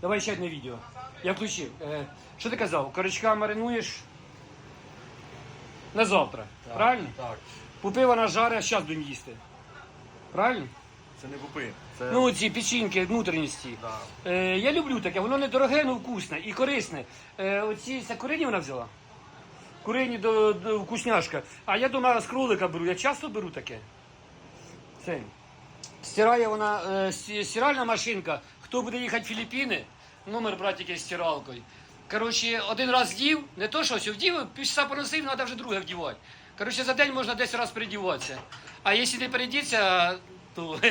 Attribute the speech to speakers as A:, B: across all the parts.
A: Давай ще одне відео. Я включив. Е, що ти казав? Корочка маринуєш на завтра. Правильно?
B: Так.
A: Пупи вона жарить, а зараз будемо їсти. Правильно?
B: Це не пупи. Це
A: Ну, ці печінки внутрішністі.
B: да.
A: Е, я люблю таке, воно не дороге, але вкусне і корисне. Е, оці це курині вона взяла? Курині до, до вкусняшка. А я дома з кролика беру, я часто беру таке. Це. Стирає вона е, стиральна машинка. Хто буде їхати в Філіппіни, номер братики з стиралкою. Коротше, один раз вдів, не то щось, вдів, півчаса поносив, треба вже друге вдівати. Коротше, за день можна 10 разів передіватися. А якщо не передіться, то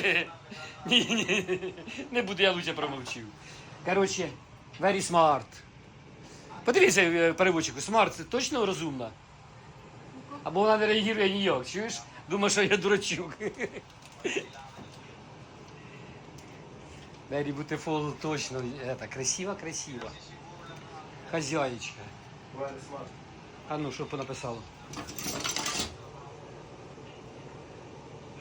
A: не буду, я лучше промовчив. Коротше, very smart. Подивіться е, переводчику, smart це точно розумна. Або вона не реагує ніяк, чуєш? Думаю, що я дурачок. Very beautiful, точно. Это, красиво, красиво. Хозяечка. А ну, що понаписало?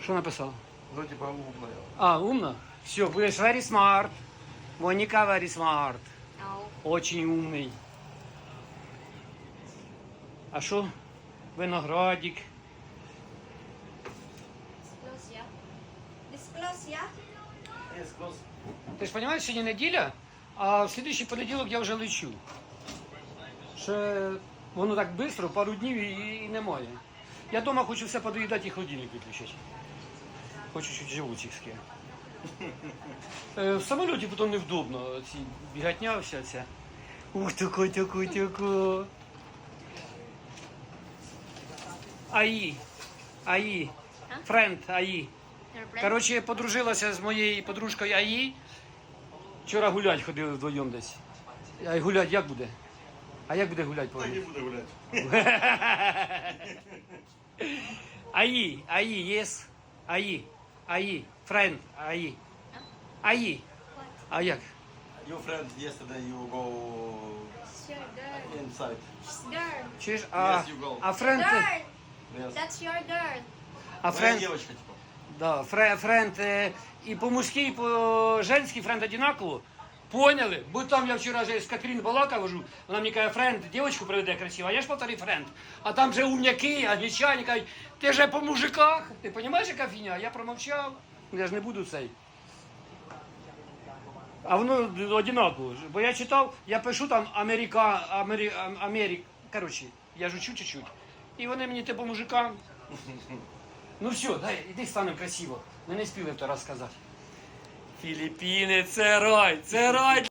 A: Що написало?
B: Ну, типа умная.
A: А, умно? Все, будешь very smart. Моника very smart. Очень умный. А що? Виноградик.
C: Disclose, yeah?
A: Ти ж розумієш, сьогодні неділя, а в слідуючий понеділок я вже лечу. Ще воно так швидко, пару днів і, і немає. Я вдома хочу все подоїдати і холодильник виключити. Хочу чуть животівське. Е, В самоліті потім невдобно, ці бігатня вся ця. Ух, тако, тако, тако. АІ. АІ. Френд АІ. Коротше, подружилася з моєю подружкою АІ. Вчора гулять ходили вдвоєм десь. А гулять як буде? А як буде гулять по
B: Так і буде гуляти.
A: АІ, АІ, єс. АІ, АІ, френд, АІ. АІ. А як?
B: Your friend yesterday you go inside.
A: Чуєш? А,
B: Yes, you go.
A: а френд,
B: Yes.
C: That's your girl.
A: а
B: Моя девочка, типа.
A: Да, фре, френд е, і по-мужськи, і по-женськи френд одинаково. Поняли? Бо там я вчора вже з Катрін балака вожу, вона мені каже, френд, дівчинку приведе красиво, а я ж повторив френд. А там же умняки, англічані кажуть, ти же по мужиках. Ти розумієш, яка фіня? Я промовчав, я ж не буду цей. А воно одинаково. Бо я читав, я пишу там Америка, Амері, Ам- Америк. Коротше, я жучу чуть-чуть. І вони мені типу мужикам. Ну все, дай, іди станемо красиво. Ми не спіли то розказати. Філіппіни, це рай, це рай.